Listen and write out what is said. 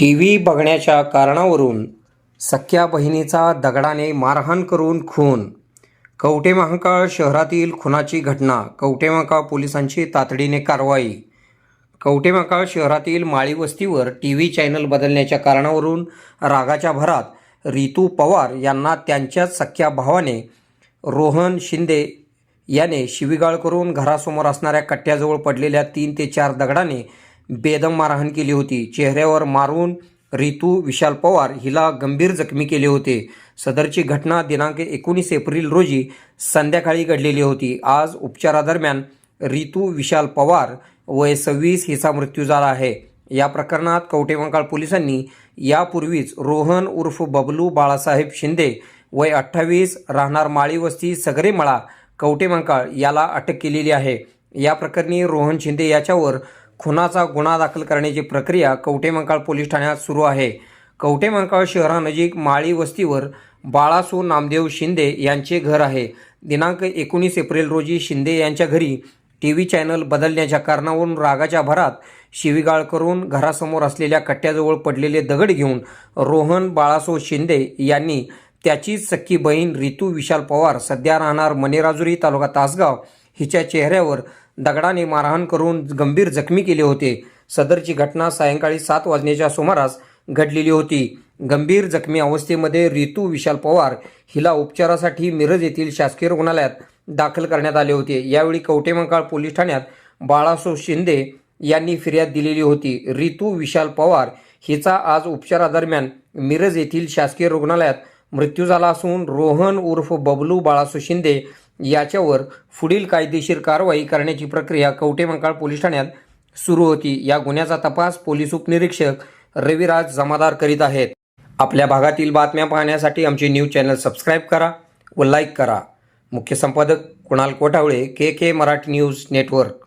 T V बघण्याच्या कारणावरून सख्या बहिणीचा दगडाने मारहाण करून खून. कवटेमहाकाळ शहरातील खुनाची घटना कवटेमहाकाळ पोलिसांची तातडीने कारवाई. कवटेमहाकाळ शहरातील माळी वस्तीवर टी व्ही चॅनल बदलण्याच्या कारणावरून रागाच्या भरात रितू पवार यांना त्यांच्याच सख्या भावाने रोहन शिंदे याने शिवीगाळ करून घरासमोर असणाऱ्या कट्ट्याजवळ पडलेल्या तीन ते चार दगडाने बेदम मारहाण केली होती. चेहऱ्यावर मारून रितू विशाल पवार हिला गंभीर जखमी केले होते. सदरची घटना दिनांक एकोणीस एप्रिल रोजी संध्याकाळी घडलेली होती. आज उपचारादरम्यान रितू विशाल पवार वय सव्वीस हिचा मृत्यू झाला आहे. या प्रकरणात कवटेमंकाळ पोलिसांनी यापूर्वीच रोहन उर्फ बबलू बाळासाहेब शिंदे वय अठ्ठावीस राहणार माळी वस्ती सगरेमळा कवटेमंकाळ याला अटक केलेली आहे. या प्रकरणी रोहन शिंदे याच्यावर खुनाचा गुन्हा दाखल करण्याची प्रक्रिया कवटेमंकाळ पोलीस ठाण्यात सुरू आहे. कवटेमंकाळ शहरानजीक माळी वस्तीवर बाळासो नामदेव शिंदे यांचे घर आहे. दिनांक एकोणीस एप्रिल रोजी शिंदे यांच्या घरी टी व्ही चॅनल बदलण्याच्या कारणावरून रागाच्या भरात शिवीगाळ करून घरासमोर असलेल्या कट्ट्याजवळ पडलेले दगड घेऊन रोहन बाळासो शिंदे यांनी त्याचीच सख्खी बहीण रितू विशाल पवार सध्या राहणार मनेराजुरी तालुका तासगाव हिच्या चेहऱ्यावर दगडाने मारहाण करून गंभीर जखमी केले होते. सदरची घटना सायंकाळी सात वाजण्याच्या सुमारास घडलेली होती. गंभीर जखमी अवस्थेमध्ये रितू विशाल पवार हिला उपचारासाठी मिरज येथील शासकीय रुग्णालयात दाखल करण्यात आले होते. यावेळी कवटेमंकाळ पोलीस ठाण्यात बाळासो शिंदे यांनी फिर्याद दिलेली होती. रितू विशाल पवार हिचा आज उपचारादरम्यान मिरज येथील शासकीय रुग्णालयात मृत्यू झाला असून रोहन उर्फ बबलू बाळासो शिंदे याच्यावर पुढील कायदेशीर कारवाई करण्याची प्रक्रिया कवटेमंकाळ पोलीस ठाण्यात सुरू होती. या गुन्ह्याचा तपास पोलीस उपनिरीक्षक रविराज जमादार करीत आहेत. आपल्या भागातील बातम्या पाहण्यासाठी आमचे न्यूज चॅनल सबस्क्राईब करा व लाईक करा. मुख्य संपादक Kunal Kothawale K K Marathi news network.